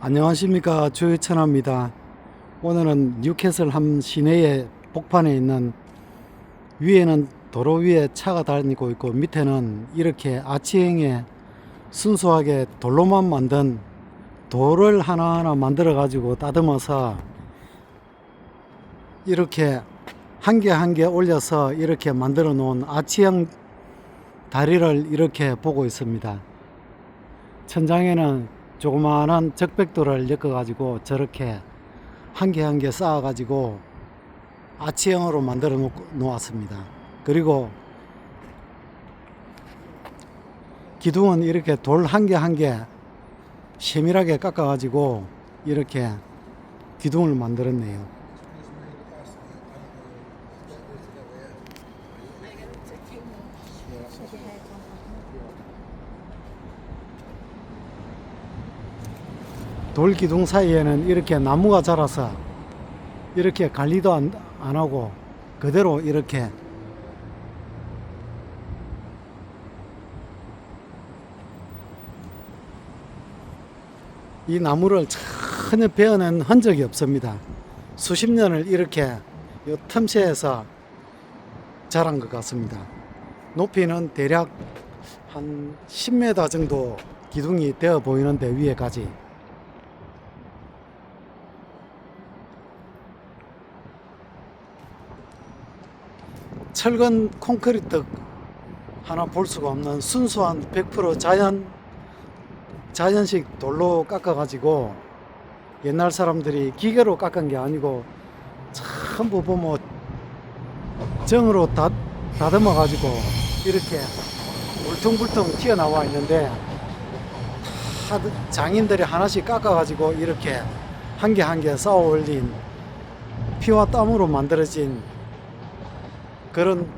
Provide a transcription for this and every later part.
안녕하십니까 주희천합니다 오늘은 뉴캐슬 함 시내의 복판에 있는 위에는 도로 위에 차가 다니고 있고 밑에는 이렇게 아치형에 순수하게 돌로만 만든 돌을 하나하나 만들어 가지고 따듬어서 이렇게 한 개 한 개 올려서 이렇게 만들어 놓은 아치형 다리를 이렇게 보고 있습니다. 천장에는 조그마한 적백돌을 엮어 가지고 저렇게 한 개 한 개 쌓아 가지고 아치형으로 만들어 놓- 놓았습니다. 그리고 기둥은 이렇게 돌 한 개 한 개 세밀하게 깎아 가지고 이렇게 기둥을 만들었네요. 돌 기둥 사이에는 이렇게 나무가 자라서 이렇게 관리도 안, 안 하고 그대로 이렇게 이 나무를 전혀 베어낸 흔적이 없습니다. 수십 년을 이렇게 요 틈새에서 자란 것 같습니다. 높이는 대략 한 10m 정도 기둥이 되어 보이는데 위에까지 철근 콘크리트 하나 볼 수가 없는 순수한 100% 자연 자연식 돌로 깎아 가지고 옛날 사람들이 기계로 깎은 게 아니고 전부 보면 정으로 다, 다듬어 가지고 이렇게 울퉁불퉁 튀어나와 있는데 다 장인들이 하나씩 깎아 가지고 이렇게 한 개 한 개 쌓아 올린 피와 땀으로 만들어진 그런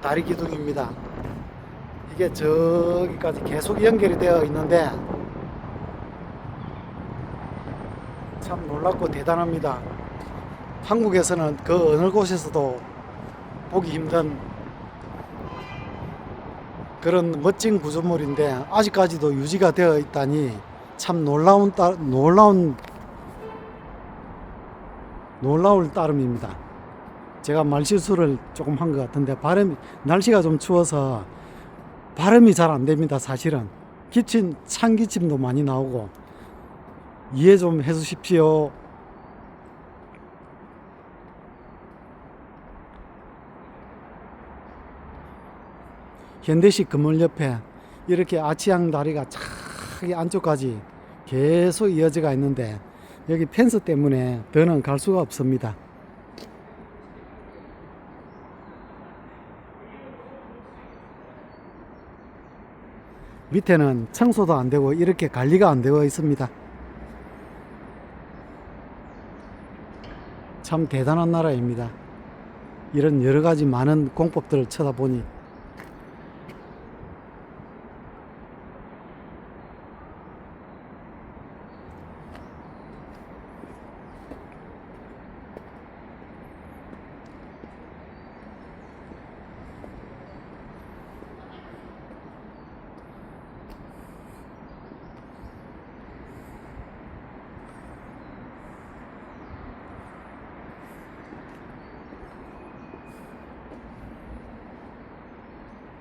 다리 기둥입니다. 이게 저기까지 계속 연결이 되어 있는데 참 놀랍고 대단합니다. 한국에서는 그 어느 곳에서도 보기 힘든 그런 멋진 구조물인데 아직까지도 유지가 되어 있다니 참 놀라운 따, 놀라운 놀라울 따름입니다. 제가 말실수를 조금 한 것 같은데 발음 날씨가 좀 추워서 발음이 잘 안 됩니다. 사실은 기침 찬 기침도 많이 나오고 이해 좀 해주십시오. 현대식 건물 옆에 이렇게 아치양 다리가 저기 안쪽까지 계속 이어져가 있는데 여기 펜스 때문에 더는 갈 수가 없습니다. 밑에는 청소도 안 되고 이렇게 관리가 안 되어 있습니다. 참 대단한 나라입니다. 이런 여러 가지 많은 공법들을 쳐다보니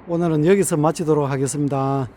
오늘은 여기서 마치도록 하겠습니다.